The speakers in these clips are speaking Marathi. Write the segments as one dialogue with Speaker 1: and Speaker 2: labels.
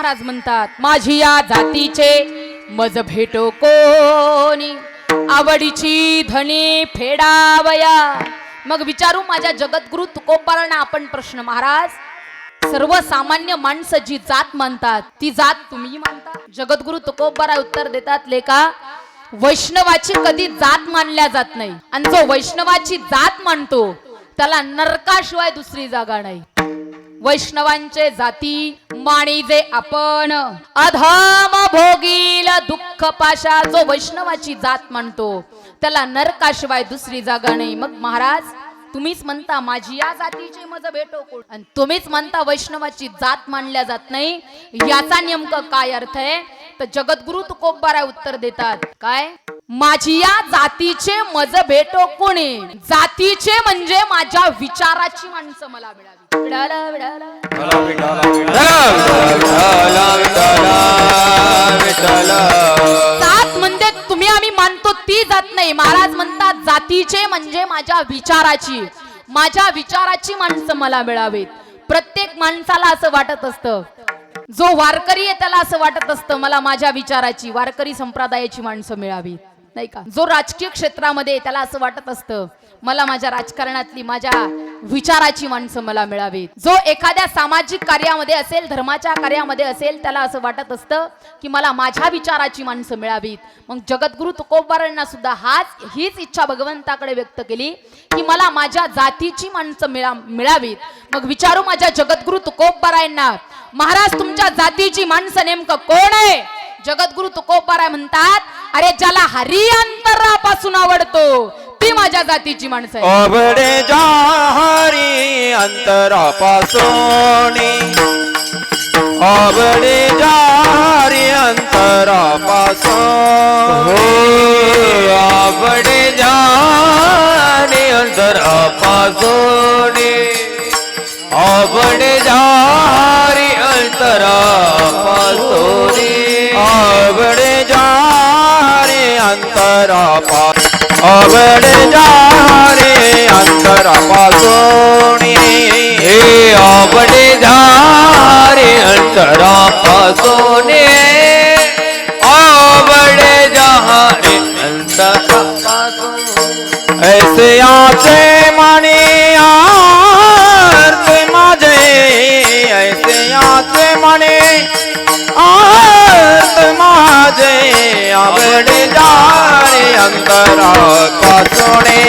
Speaker 1: महाराज म्हणतात माझी या जातीचे मज भेटो कोणी? आवडीची धनी फेडावया. मग विचारू माझ्या जगद्गुरु तुकोबारांना आपण प्रश्न महाराज सर्वसामान्य माणसं जी जात मानतात ती जात तुम्ही मानता? जगद्गुरु तुकोबारा उत्तर देतात लेका वैष्णवाची कधी जात मानल्या जात नाही. आणि जो वैष्णवाची जात मानतो त्याला नरकाशिवाय दुसरी जागा नाही. वैष्णवांचे जाती माणिजे आपण. अधम भोगील दुःख पाशा जो वैष्णवाची जात मानतो त्याला नरकाशिवाय दुसरी जागा नाही. मग महाराज तुम्हीच म्हणता माझी या जातीची मज भेटो आणि तुम्हीच म्हणता वैष्णवाची जात मानल्या जात नाही. याचा नेमकं काय अर्थ आहे? तर जगद्गुरु तुकोबारा उत्तर देतात. काय? माझी या जातीचे मज भेटो कोणी? जातीचे म्हणजे माझ्या विचाराची माणसं मला मिळावी विडाला, विडाला. जात म्हणजे तुम्ही आम्ही मानतो ती जात नाही. महाराज म्हणतात जातीचे म्हणजे माझ्या विचाराची. माझ्या विचाराची माणसं मला मिळावीत. प्रत्येक माणसाला असं वाटत असतं. जो वारकरी आहे त्याला असं वाटत असतं मला माझ्या विचाराची वारकरी संप्रदायाची माणसं मिळावी नाही का? जो राजकीय क्षेत्रामध्ये त्याला असं वाटत असतं मला माझ्या राजकारणातली माझ्या विचाराची माणसं मला मिळावीत. जो एखाद्या सामाजिक कार्यामध्ये असेल धर्माच्या कार्यामध्ये असेल त्याला असं वाटत असतं की मला माझ्या विचाराची माणसं मिळावीत. मग जगद्गुरु तुकोबारांना सुद्धा हाच हीच इच्छा भगवंताकडे व्यक्त केली की मला माझ्या जातीची माणसं मिळा मिळावीत. मग विचारू माझ्या जगद्गुरु तुकोबारायांना महाराज तुमच्या जातीची माणसं नेमकं कोण आहे? जगद्गुरु तुकोबाराय म्हणतात अरे ज्याला हरी अंतरापासून आवडतो ती माझ्या जातीची माणसं आहे
Speaker 2: अबडे जाहारी अंतरापासून. अबडे जाहारी अंतरापासून. अबडे जाहारी अंतरापासून. अबडे जाहारी अंतरापासून. अबडे जाहारी अंतरापासून अबडे जारे अंतरापासून हे अबडे जारे अंतरापासून अबडे जारे अंतरापासून ऐसे आचे माझे आवडे जारे अंतरा पासोणे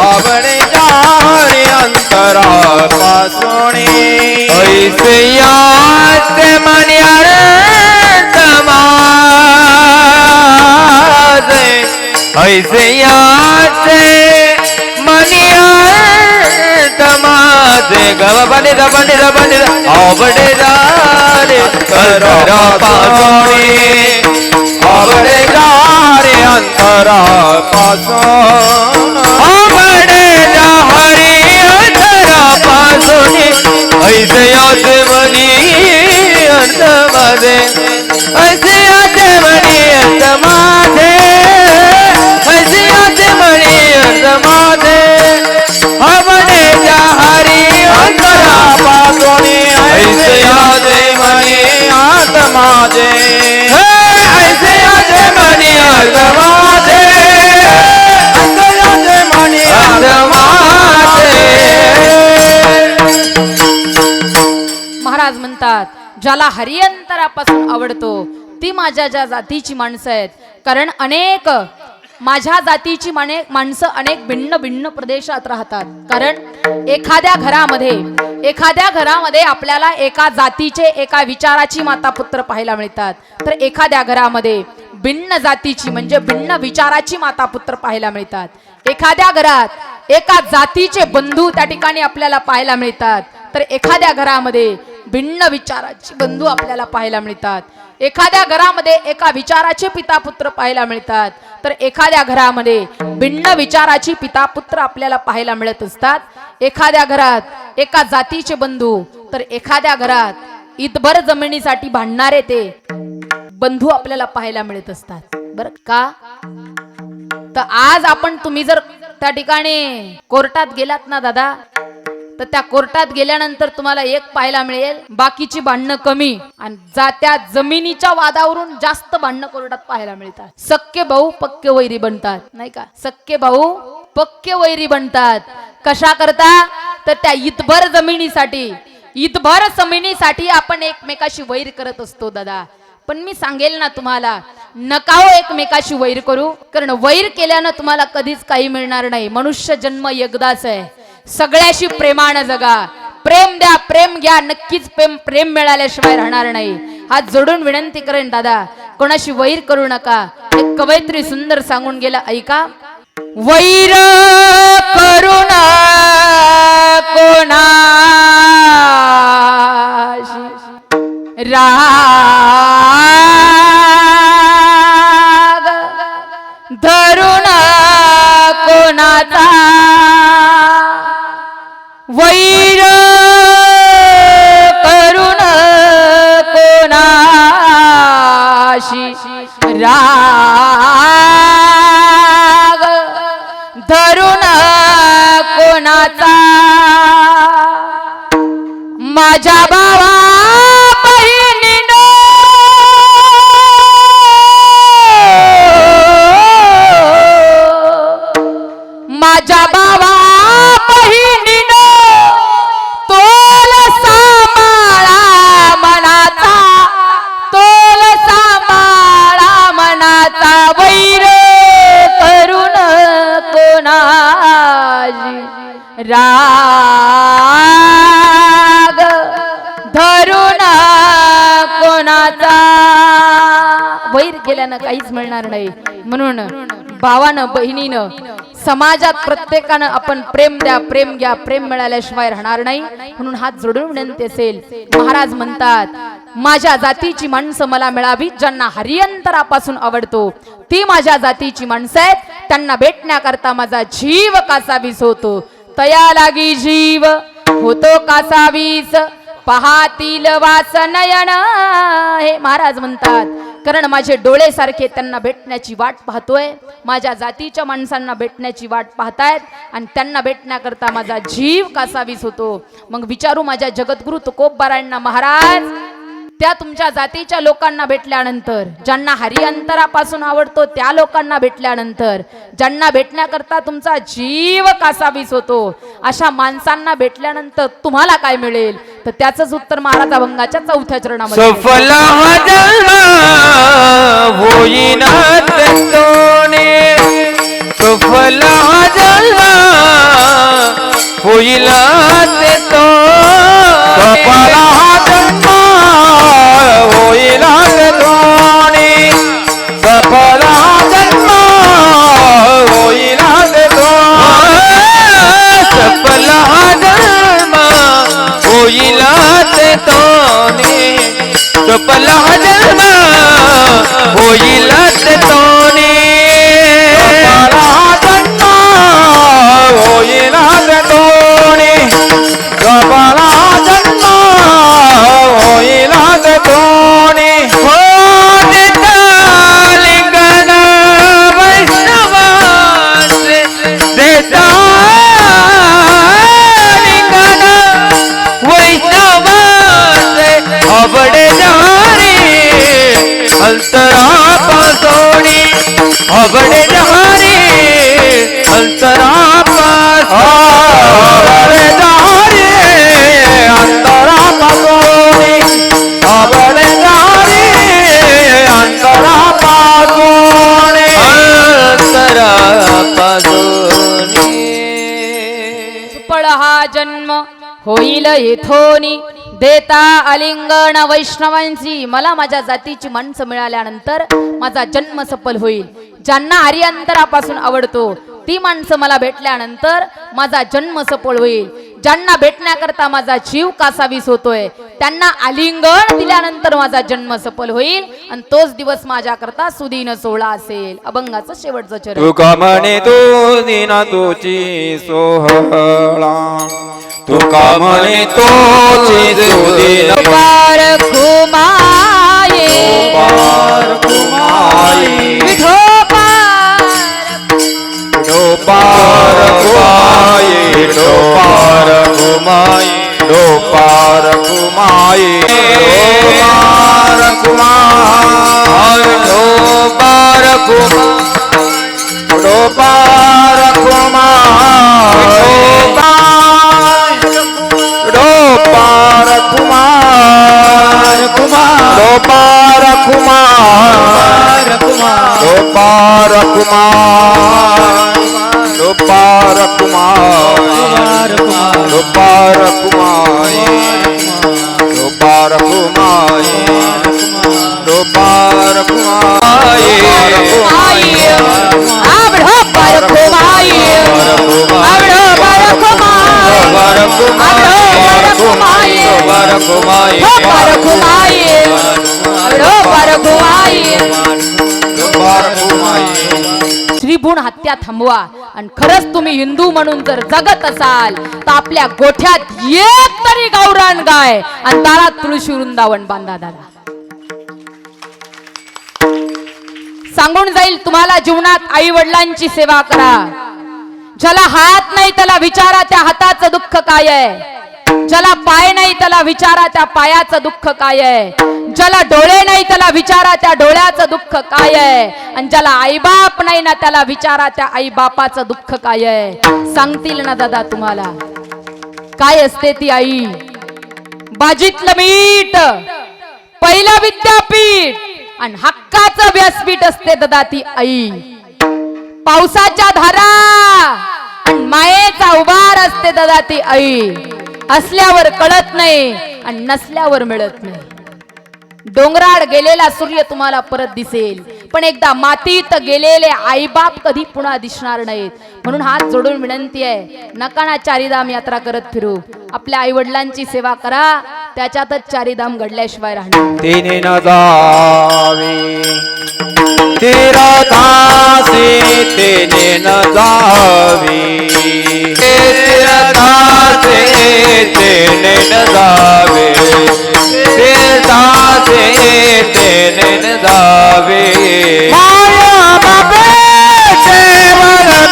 Speaker 2: आवडे जारे अंतरा पासोणे ऐसे यात मन्यार समाजे ऐसे बने द बने द बने द आवडे जारे अंतरा पासोने आवडे जारे अंतरा पासून आवडे जारे अंतरा पासोने ऐसे याद मनी अंत माझे ऐसे याद मनी अंत माझे ऐसे याच मनी अंत माझे आवडे जारी अंतरा पासून ऐसे याच मनी अंत माझे ऐसे याच मनी अंत माझे ऐसे याच मनी अंत माझे
Speaker 1: महाराज म्हणतात ज्याला हरियंतरापासून आवडतो ती माझ्या ज्या जातीची माणसं आहेत. कारण अनेक माझ्या जातीची माने माणसं अनेक भिन्न भिन्न प्रदेशात राहतात. कारण एखाद्या घरामध्ये एखाद्या घरामध्ये आपल्याला एका जातीचे एका विचाराची माता पुत्र पाहायला मिळतात. तर एखाद्या घरामध्ये भिन्न जातीची म्हणजे भिन्न विचाराची माता पुत्र पाहायला मिळतात. एखाद्या घरात एका जातीचे बंधू त्या ठिकाणी आपल्याला पाहायला मिळतात. तर एखाद्या घरामध्ये भिन्न विचाराची बंधू आपल्याला पाहायला मिळतात. एखाद्या घरामध्ये एका विचाराचे पिता पुत्र पाहायला मिळतात. तर एखाद्या घरामध्ये भिन्न विचाराची पिता पुत्र आपल्याला पाहायला मिळत असतात. एखाद्या घरात एका जातीचे बंधू तर एखाद्या घरात इतभर जमिनीसाठी भांडणारे ते बंधू आपल्याला पाहायला मिळत असतात. बर का? तर आज आपण तुम्ही जर त्या ठिकाणी कोर्टात गेलात ना दादा तर त्या कोर्टात गेल्यानंतर तुम्हाला एक पाहायला मिळेल बाकीची भांडणं कमी. आणि जा त्या जमिनीच्या वादावरून जास्त भांडणं कोर्टात पाहायला मिळतात. सक्के भाऊ पक्के वैरी बनतात. नाही का? सक्के भाऊ पक्के वैरी बनतात. कशा करता? तर त्या इतभर जमिनीसाठी इतभर जमिनीसाठी आपण एकमेकाशी वैर करत असतो दादा. पण मी सांगेल ना तुम्हाला नकाओ हो एकमेकाशी वैर करू. कारण वैर केल्यानं तुम्हाला कधीच काही मिळणार नाही. मनुष्य जन्म एकदाच आहे. सगळ्याशी प्रेमानं जगा. प्रेम द्या प्रेम घ्या नक्कीच प्रेम प्रेम मिळाल्याशिवाय राहणार नाही. हात जोडून विनंती करेन दादा कोणाशी वैर करू नका. एक कवयित्री सुंदर सांगून गेला ऐका वैर करुण कोणा रा वैर करुण कोणाशी राग धरुण कोणाचा? माझ्या भावा वैर काहीच मिळणार नाही. म्हणून भावानं बहिणीनं समाजात प्रत्येकानं आपण प्रेम द्या प्रेम घ्या प्रेम मिळाल्याशिवाय राहणार नाही. म्हणून हात जोडून विनंती असेल महाराज म्हणतात माझ्या जातीची माणसं मला मिळावी ज्यांना हरियंतरापासून आवडतो. ती माझ्या जातीची माणसं आहेत त्यांना भेटण्याकरता माझा जीव कासावीस होतो. तया लागी जीव होतो कासावीस. पहातील वास नयन हे महाराज म्हणतात कारण माझे डोळेसारखे त्यांना भेटण्याची वाट पाहतोय. माझ्या जातीच्या माणसांना भेटण्याची वाट पाहतायत आणि त्यांना भेटण्याकरता माझा जीव कासावीस होतो. मग विचारू माझ्या जगद्गुरु तुकोबारायांना महाराज त्या तुमच्या जातीच्या लोकांना भेटल्यानंतर ज्यांना हरिअंतरापासून आवडतो त्या लोकांना भेटल्यानंतर ज्यांना भेटण्याकरता तुमचा जीव कासावीस होतो अशा माणसांना भेटल्यानंतर तुम्हाला काय मिळेल? तर त्याच उत्तर महाराज अभंगाच्या चौथ्या चरणामध्ये
Speaker 2: होईला दोणी सफला जन्म होईला सफला जन्म होईला ते तो जन्म होईला ते
Speaker 1: येथोनी देता अलिंगण वैष्णवांची. मला माझ्या जातीची माणसं मिळाल्यानंतर माझा जन्म सफल होईल. ज्यांना हरिअंतरापासून आवडतो ती माणसं मला भेटल्यानंतर माझा जन्म सफल होईल. ज्यांना भेटण्याकरता माझा जीव कासावीस होतोय त्यांना आलिंगन दिल्यानंतर माझा जन्म सफल होईल आणि तोच दिवस माझ्याकरता सुदीन सोहळा असेल. अभंगाचं शेवटचं चरण.
Speaker 2: तुका म्हणे तो दिना तुची सोहळा. तुका म्हणे सुदिन
Speaker 1: पार
Speaker 2: पार ડો
Speaker 1: પાર
Speaker 2: કુમાય ડો પાર કુમાર ડો પાર કુમાર ડો પાર કુમાર ડો કુમાર કુમાર ડો કુમાર કુમાર ડો કુમાર कुमार विठोबार कुमार. विठोबार कुमार. विठोबार कुमार.
Speaker 1: आई आवडो बारको माई आवडो बारको माई आवडो त्रिभुवन हत्या थांबवा. आणि खरंच तुम्ही हिंदू म्हणून जर जगत असाल तर आपल्या गोठ्यात एक तरी गावरान गाय. आणि दारात तुळशी वृंदावन बांधा दादा. सांगून जाईल तुम्हाला जीवनात आई वडिलांची सेवा करा. ज्याला हात नाही त्याला विचारा त्या हाताचं दुःख काय आहे? ज्याला पाय नाही त्याला विचारा त्या पायाचं दुःख काय आहे? ज्याला डोळे नाही त्याला विचारा त्या डोळ्याचं दुःख काय आहे? आणि ज्याला आईबाप नाही ना त्याला विचारा त्या आई बापाचं दुःख काय आहे? सांगतील ना दादा तुम्हाला. काय असते ती आई? बाजीतलं मीठ पहिलं विद्यापीठ आणि हक्काचं व्यासपीठ असते दादा ती आई. पावसाच्या धारा आणि मायेचा उभार असते दादा ती आई. असल्यावर कळत नाही आणि नसल्यावर मिळत नाही. डोंगराळ गेलेला सूर्य तुम्हाला परत दिसेल. पण एकदा मातीत गेलेले आईबाप कधी पुन्हा दिसणार नाहीत. म्हणून हात जोडून विनंती आहे नका ना चारीधाम यात्रा करत फिरू. आपल्या आई वडिलांची सेवा करा. त्याच्यातच चारीधाम घडल्याशिवाय राहणार
Speaker 2: तिने न जावे. तीर्थासे तिने न जावे. तीर्थासे तिने न जावे. तीर्थासे तिने न जावे. माया बाबे तेने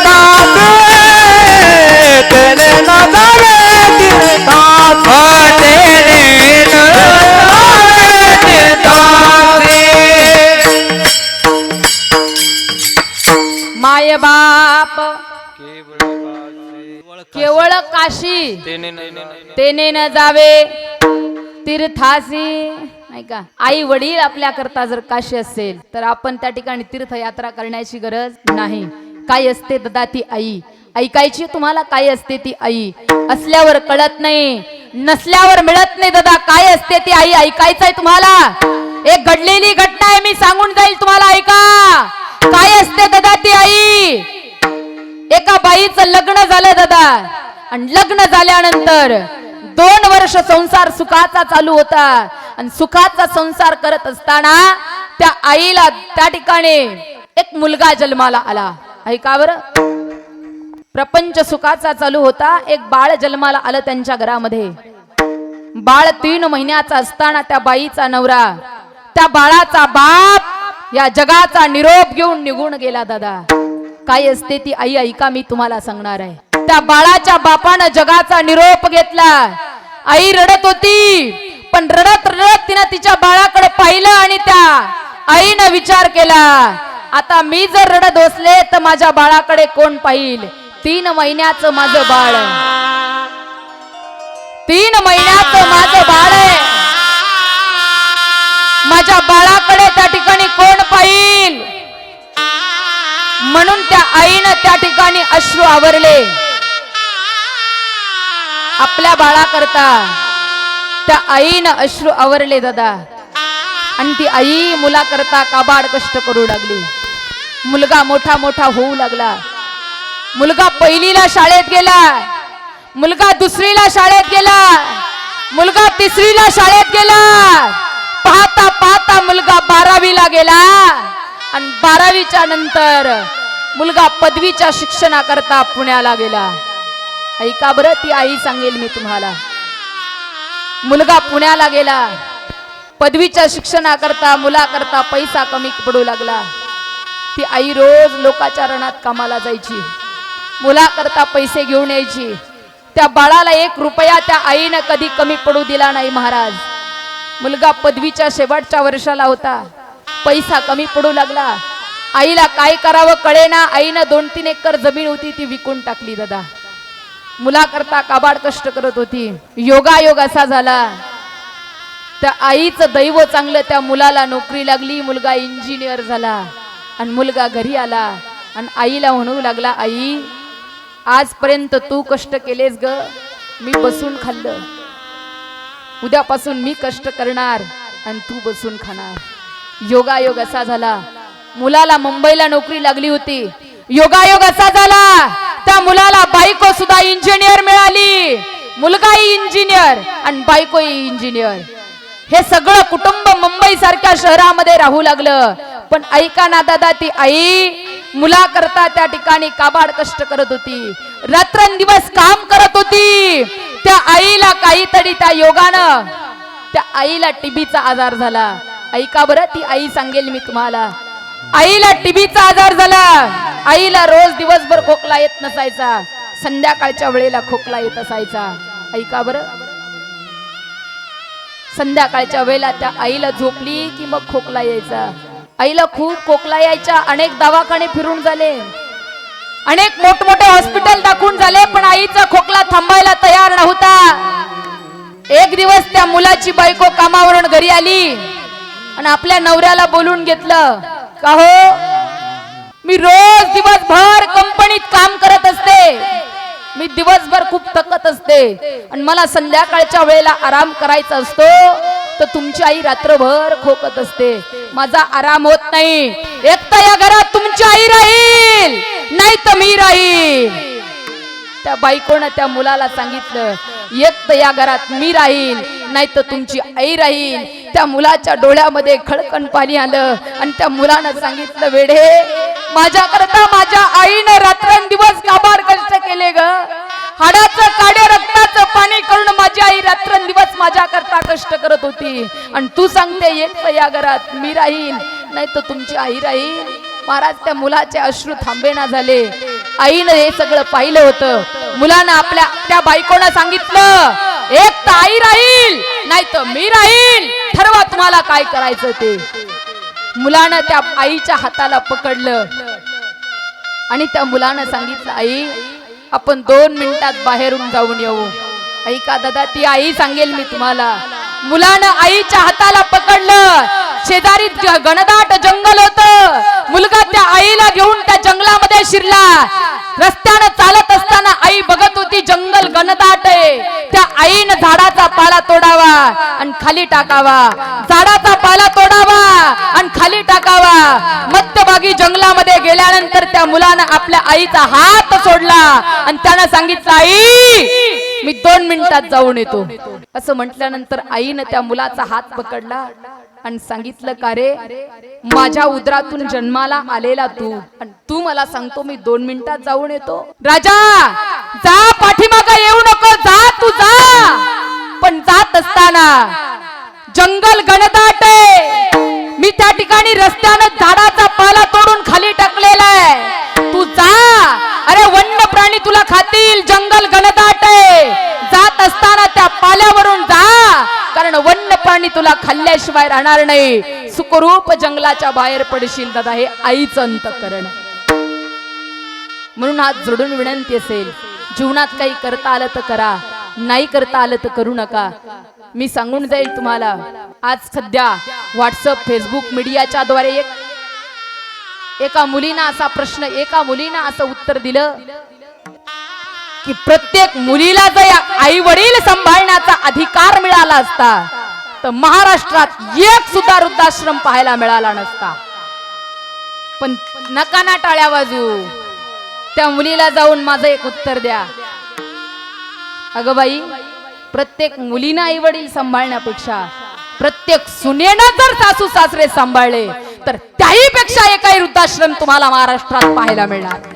Speaker 1: तेने न जावे. तीर्थासी नाही का आई वडील आपल्या करता जर काशी असेल तर आपण त्या ठिकाणी तीर्थयात्रा करण्याची गरज नाही. काय असते दादा ती आई? ऐकायची तुम्हाला काय असते ती आई? असल्यावर कळत नाही. नसल्यावर मिळत नाही दादा. काय असते ती आई? ऐकायचंय तुम्हाला? एक घडलेली घटना आहे मी सांगून जाईल तुम्हाला ऐका. काय असते दादा ती आई? एका बाईचं लग्न झालं दादा. आणि लग्न झाल्यानंतर दोन वर्ष संसार सुखाचा चालू होता. आणि सुखाचा संसार करत असताना त्या आईला त्या ठिकाणी एक मुलगा जन्माला आला. ऐका बरं? प्रपंच सुखाचा चालू होता. एक बाळ जन्माला आलं त्यांच्या घरामध्ये. बाळ तीन महिन्याचा असताना त्या बाईचा नवरा त्या बाळाचा बाप या जगाचा निरोप घेऊन निघून गेला दादा. काय असते ती आई? ऐका मी तुम्हाला सांगणार आहे. त्या बाळाच्या बापानं जगाचा निरोप घेतला. आई रडत होती पण रडत रडत तिनं तिच्या बाळाकडे पाहिलं आणि त्या आईनं विचार केला आता मी जर रडत बसले तर माझ्या बाळाकडे कोण पाहिल? तीन महिन्याचं माझं बाळ तीन महिन्याचं माझं बाळ आहे. माझ्या बाळाकडे त्या ठिकाणी कोण पाहिल? म्हणून त्या आईनं त्या ठिकाणी अश्रू आवरले. आपल्या बाळाकरता. त्या आईनं अश्रू आवरले दादा. आणि ती आई मुलाकरता काबाड कष्ट करू लागली. मुलगा मोठा मोठा होऊ लागला. मुलगा पहिलीला शाळेत गेला. मुलगा दुसरीला शाळेत गेला. मुलगा तिसरीला शाळेत गेला. पाहता पाहता मुलगा बारावीला गेला. आणि बारावीच्या नंतर मुलगा पदवीच्या शिक्षणाकरता पुण्याला गेला. ऐका बरं? ती आई सांगेल मी तुम्हाला. मुलगा पुण्याला गेला. पदवीच्या शिक्षणाकरता मुलाकरता पैसा कमी पडू लागला. ती आई रोज लोकाच्या रणात कामाला जायची. मुलाकरता पैसे घेऊन यायची. त्या बाळाला एक रुपया त्या आईनं कधी कमी पडू दिला नाही महाराज. मुलगा पदवीच्या शेवटच्या वर्षाला होता. पैसा कमी पडू लागला. आईला काय करावं कळेना. आईनं दोन तीन एकर जमीन होती ती विकून टाकली दादा. मुलाकरता काबाड कष्ट करत होती. योगायोग असा झाला. त्या आईचं दैव चांगलं त्या मुलाला नोकरी लागली मुलगा इंजिनियर झाला. आणि मुलगा घरी आला आणि आईला म्हणू लागला आई आजपर्यंत तू कष्ट केलेस ग. मी बसून खाल्लं. उद्यापासून मी कष्ट करणार आणि तू बसून खाणार. योगायोग असा झाला. मुलाला मुंबईला नोकरी लागली होती. योगायोग असा झाला. त्या मुलाला बायको सुद्धा इंजिनियर मिळाली. मुलगाही इंजिनियर आणि बायकोही इंजिनियर हे सगळं कुटुंब मुंबई सारख्या शहरामध्ये राहू लागलं. पण ऐका ना दादा ती आई मुलाकरता त्या ठिकाणी काबाड कष्ट करत होती. रात्रंदिवस काम करत होती. त्या आईला काहीतरी त्या योगानं त्या आईला टीबीचा आजार झाला. ऐका बरं ती आई सांगेल मी तुम्हाला. आईला टीबीचा आजार झाला. आईला रोज दिवसभर खोकला येत नसायचा. संध्याकाळच्या वेळेला खोकला येत असायचा. ऐका बरं. संध्याकाळच्या वेळेला त्या आईला झोपली की मग खोकला यायचा. आईला खूप खोकला यायचा. अनेक दवाखाने फिरून झाले. अनेक मोठमोठे हॉस्पिटल दाखवून झाले पण आईचा खोकला थांबायला तयार नव्हता. एक दिवस त्या मुलाची बायको कामावरून घरी आली आणि आपल्या नवऱ्याला बोलून घेतलं. का हो मी रोज दिवसभर कंपनीत काम करत असते. मी दिवसभर खूप थकत असते. आणि मला संध्याकाळच्या वेळेला आराम करायचा असतो तर तुमची आई रात्रभर खोकत असते. माझा आराम होत नाही. एक तर या घरात तुमची आई राहील नाही तर मी राहील. त्या बायकोनं त्या मुलाला सांगितलं एक तर या घरात मी राहील. नाही तर तुमची आई राहील. त्या मुलाच्या डोळ्यामध्ये खडकन पाणी आलं. आणि त्या मुलानं सांगितलं वेडे माझ्या करता माझ्या आईनं रात्रंदिवस काबाड कष्ट केले ग. हाडाचं काड्या रक्ताचं पाणी करून माझी आई रात्रंदिवस माझ्या करता कष्ट करत होती. आणि तू सांगते एक या घरात मी राहील नाही तर तुमची आई राहील. महाराज त्या मुलाचे अश्रू थांबेना झाले. आईनं हे सगळं पाहिलं होतं. मुलानं आपल्या त्या बायकोनं सांगितलं एक तर आई राहील नाही तर मी राहील. ठरवा तुम्हाला काय करायचं ते. मुलानं त्या आईच्या हाताला पकडलं. आणि त्या मुलानं सांगितलं आई आपण दोन मिनिटात बाहेरून जाऊन येऊ. ऐका दादा ती आई सांगेल मी तुम्हाला. मुलानं आईच्या हाताला पकडलं. शेजारी घनदाट जंगल होत. मुलगा त्या आईला घेऊन त्या जंगलामध्ये शिरला. रस्त्यानं चालत आहे. त्या आईनं झाडाचा पाला तोडावा आणि खाली टाकावा. झाडाचा पाला तोडावा आणि खाली टाकावा. मध्यभागी जंगलामध्ये गेल्यानंतर त्या मुलानं आपल्या आईचा हात सोडला आणि त्यानं सांगितलं आई मी दोन मिनिटात जाऊन येतो. असं म्हटल्यानंतर आईनं त्या मुलाचा हात पकडला. आणि सांगितलं का रे माझ्या उदरातून जन्माला आलेला तू. आणि तू मला सांगतो मी दोन मिनिटात जाऊन येतो. राजा जा पाठीमागा येऊ नको. जा तू जा. पण जात असताना जंगल गणदाटे. आहे मी त्या ठिकाणी रस्त्यानं झाडाचा पाला तोडून खाली टाकलेला आहे. तू जा. अरे वन्य प्राणी तुला खातील. जंगल घनदाट आहे जात असताना त्या पाल्यावरून जा कारण वन्य प्राणी तुला खाल्ल्याशिवाय राहणार नाही. सुखरूप जंगलाच्या बाहेर पडशील दादा हे आईचं अंतकरण म्हणून आज जोडून विनंती असेल जीवनात काही करता आलं तर करा नाही करता आलं तर करू नका. मी सांगून जाईल तुम्हाला आज सध्या व्हॉट्सअप फेसबुक मीडियाच्या द्वारे एक एका मुलीनं असा प्रश्न एका मुलीनं असं उत्तर दिलं की प्रत्येक मुलीला जर आई वडील सांभाळण्याचा अधिकार मिळाला असता तर महाराष्ट्रात एक सुद्धा वृद्धाश्रम पाहायला मिळाला नसता. पण नका ना टाळ्या बाजू त्या मुलीला जाऊन माझं एक उत्तर द्या. अगं बाई प्रत्येक मुलीनं आई वडील सांभाळण्यापेक्षा प्रत्येक सुनेनं जर सासू सासरे सांभाळले तर त्याही पेक्षा एकाही वृद्धाश्रम तुम्हाला महाराष्ट्रात पाहायला मिळणार.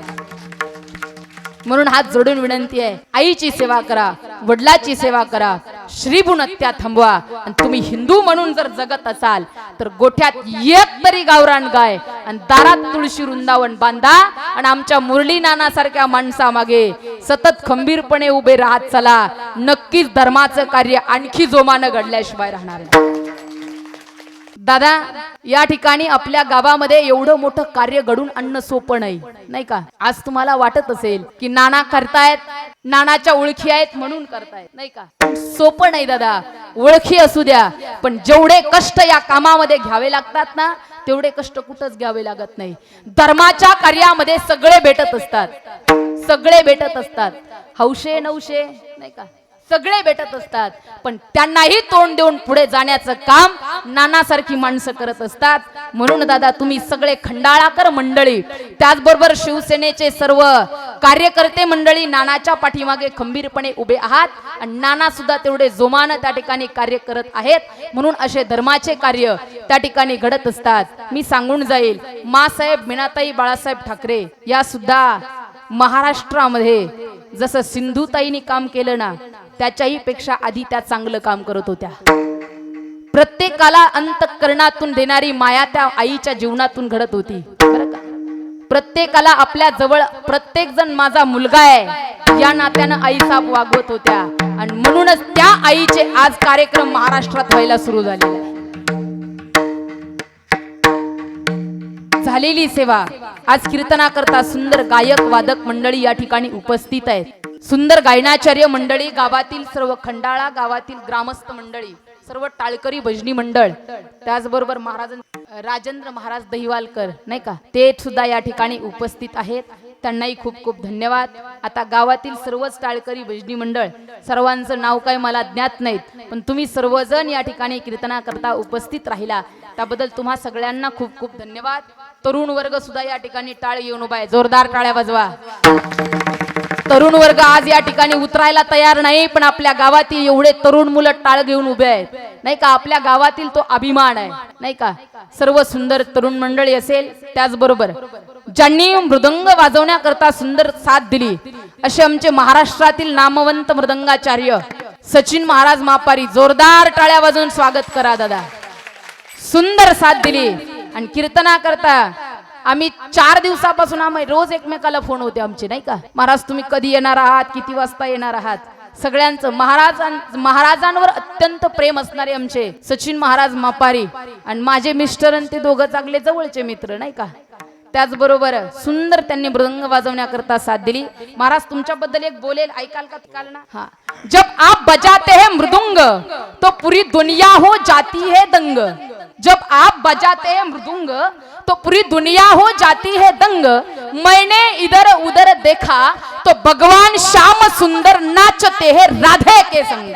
Speaker 1: म्हणून हात जोडून विनंती आहे आईची सेवा करा वडिलाची सेवा करा श्रीभून हत्या थांबवा. आणि तुम्ही हिंदू म्हणून जर जगत असाल तर गोठ्यात एक तरी गावरान गाय आणि दारात तुळशी वृंदावन बांधा आणि आमच्या मुरली नाना सारख्या माणसामागे सतत खंबीरपणे उभे राहत चला. नक्कीच धर्माचं कार्य आणखी जोमानं घडल्याशिवाय राहणार नाही. दादा या ठिकाणी आपल्या गावामध्ये एवढं मोठं कार्य घडून आणणं सोपं नाही नाही का? आज तुम्हाला वाटत असेल की नाना करतायत नानाच्या ओळखी आहेत म्हणून करतायत नाही का? सोपं नाही दादा ओळखी असू द्या पण जेवढे कष्ट या कामामध्ये घ्यावे लागतात ना तेवढे कष्ट कुठंच घ्यावे लागत नाही. धर्माच्या कार्यामध्ये सगळे भेटत असतात सगळे भेटत असतात. हौशे नवशे नाही का? सगळे भेटत असतात. पण त्यांनाही तोंड देऊन पुढे जाण्याचं काम नानासारखी माणसं करत असतात. म्हणून दादा तुम्ही सगळे खंडाळाकर मंडळी त्याचबरोबर शिवसेनेचे सर्व कार्यकर्ते मंडळी नानाच्या पाठीमागे खंबीरपणे उभे आहात आणि नाना सुद्धा तेवढे जोमानं त्या ठिकाणी कार्य करत आहेत. म्हणून असे धर्माचे कार्य त्या ठिकाणी घडत असतात. मी सांगून जाईल मासाहेब मीनाताई बाळासाहेब ठाकरे या सुद्धा महाराष्ट्रामध्ये जसं सिंधुताईनी काम केलं ना त्याच्याही पेक्षा आधी त्या चांगलं काम करत होत्या. प्रत्येकाला अंतकरणातून देणारी माया त्या आईच्या जीवनातून घडत होती. प्रत्येकाला आपल्या जवळ प्रत्येक जण माझा मुलगा आहे. या नात्यानं आई साप वागवत होत्या. आणि म्हणूनच त्या आईचे आज कार्यक्रम महाराष्ट्रात व्हायला सुरू झालेले झालेली सेवा. आज कीर्तना करता सुंदर गायक वादक मंडळी या ठिकाणी उपस्थित आहेत. सुंदर गायनाचार्य मंडळी गावातील सर्व खंडाळा गावातील ग्रामस्थ मंडळी सर्व टाळकरी भजनी मंडळ त्याचबरोबर महाराज राजेंद्र महाराज दहिवालकर नाही का? ते सुद्धा या ठिकाणी उपस्थित आहेत. त्यांनाही खूप खूप धन्यवाद. आता गावातील सर्वच टाळकरी भजनी मंडळ सर्वांचं नाव काय मला ज्ञात नाहीत पण तुम्ही सर्वजण या ठिकाणी कीर्तना करता उपस्थित राहिला. त्याबद्दल तुम्हा सगळ्यांना खूप खूप धन्यवाद. तरुण वर्ग सुद्धा या ठिकाणी टाळ येऊन उभा आहे. जोरदार टाळ्या वाजवा. तरुण वर्ग आज या ठिकाणी उतरायला तयार नाही पण आपल्या गावातील एवढे तरुण मुलं टाळ घेऊन उभे आहेत. नाही का? आपल्या गावातील तो अभिमान आहे. नाही का? सर्व सुंदर तरुण मंडळी असेल त्याचबरोबर ज्यांनी मृदंग वाजवण्याकरता सुंदर साथ दिली असे आमचे महाराष्ट्रातील नामवंत मृदंगाचार्य सचिन महाराज मापारी जोरदार टाळ्या वाजवून स्वागत करा दादा. सुंदर साथ दिली. आणि कीर्तना करता. आम्ही चार दिवसापासून आम्ही रोज एकमेकाला फोन होते आमचे नाही का? महाराज तुम्ही कधी येणार आहात? किती वाजता येणार आहात? सगळ्यांचं महाराजां महाराजांवर अत्यंत प्रेम असणारे आमचे सचिन महाराज मापारी आणि माझे मिस्टर आणि ते दोघं चांगले जवळचे मित्र नाही का? त्याचबरोबर सुंदर त्यांनी मृदंग वाजवण्याकरता साथ दिली. महाराज तुमच्याबद्दल एक बोलेल ऐकाल का काल ना? हा. जब आप बजाते हैं मृदुंग तो पूरी दुनिया हो जाती है दंग. जब आप बजाते हैं मृदुंग तो पूरी दुनिया हो जाती है दंग। मैंने इधर उधर देखा तो भगवान श्याम सुंदर नाचते हैं राधे के संग।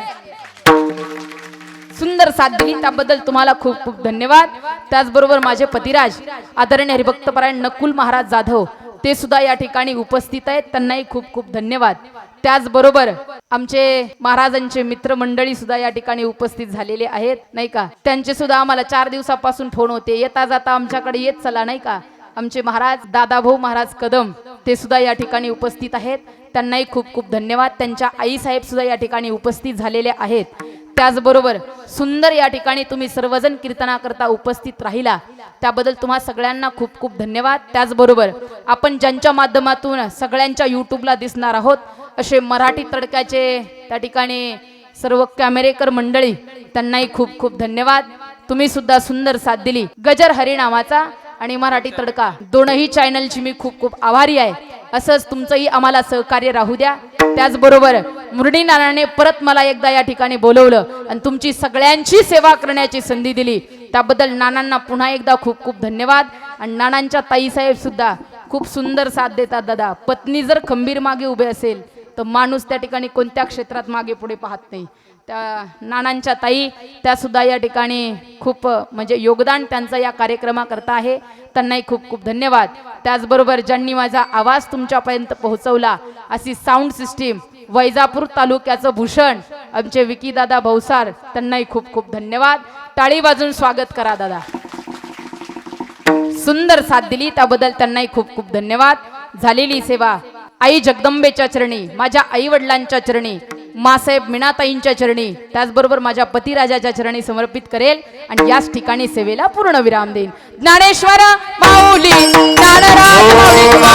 Speaker 1: सुंदर साथ दिली त्याबद्दल तुम्हाला खूप खूप धन्यवाद। त्याचबरोबर माझे पतिराज आदरणीय हरिभक्तपरायण नकुल महाराज जाधव ते सुद्धा या ठिकाणी उपस्थित आहेत त्यांनाही खूप खूप धन्यवाद। त्याचबरोबर आमचे महाराजांचे मित्रमंडळी सुद्धा या ठिकाणी उपस्थित झालेले आहेत नाही का? त्यांचे सुद्धा आम्हाला चार दिवसापासून फोन होते येता जाता आमच्याकडे येत चला नाही का? आमचे महाराज दादाभाऊ महाराज कदम ते सुद्धा या ठिकाणी उपस्थित आहेत. त्यांनाही खूप खूप धन्यवाद. त्यांच्या आई साहेब सुद्धा या ठिकाणी उपस्थित झालेले आहेत. त्याचबरोबर सुंदर या ठिकाणी तुम्ही सर्वजण कीर्तनाकरता उपस्थित राहिला. त्याबद्दल तुम्हा सगळ्यांना खूप खूप धन्यवाद. त्याचबरोबर आपण ज्यांच्या माध्यमातून सगळ्यांच्या युट्यूबला दिसणार आहोत असे मराठी तडक्याचे त्या ठिकाणी सर्व कॅमेरेकर मंडळी त्यांनाही खूप खूप धन्यवाद. तुम्ही सुद्धा सुंदर साथ दिली. गजर हरी आणि मराठी तडका. दोनही चॅनलची मी खूप खूप आभारी आहे. असंच तुमचंही आम्हाला सहकार्य राहू द्या. त्याचबरोबर मुरडी नानाने परत मला एकदा या ठिकाणी बोलवलं आणि तुमची सगळ्यांची सेवा करण्याची संधी दिली. त्याबद्दल नानांना पुन्हा एकदा खूप खूप धन्यवाद. आणि नानांच्या ताईसाहेब सुद्धा खूप सुंदर साथ देतात दादा. पत्नी जर खंबीर मागे उभे असेल तर माणूस त्या ठिकाणी कोणत्या क्षेत्रात मागे पुढे पाहत नाही. त्या नानांच्या ताई त्यासुद्धा या ठिकाणी खूप म्हणजे योगदान त्यांचं या कार्यक्रमाकरता आहे. त्यांनाही खूप खूप धन्यवाद. त्याचबरोबर ज्यांनी माझा आवाज तुमच्यापर्यंत पोहोचवला अशी साऊंड सिस्टीम वैजापूर तालुक्याचं भूषण आमचे विकीदादा भौसार त्यांनाही खूप खूप धन्यवाद. टाळी वाजून स्वागत करा दादा. सुंदर साथ दिली त्याबद्दल त्यांनाही खूप खूप धन्यवाद. झालेली सेवा आई जगदंबेच्या चरणी माझ्या आई वडिलांच्या चरणी मासाहेब मीनाताईंच्या चरणी त्याचबरोबर माझ्या पतिराजाच्या चरणी समर्पित करेल आणि याच ठिकाणी सेवेला पूर्ण विराम देईन. ज्ञानेश्वर माऊली ज्ञानराज माऊली.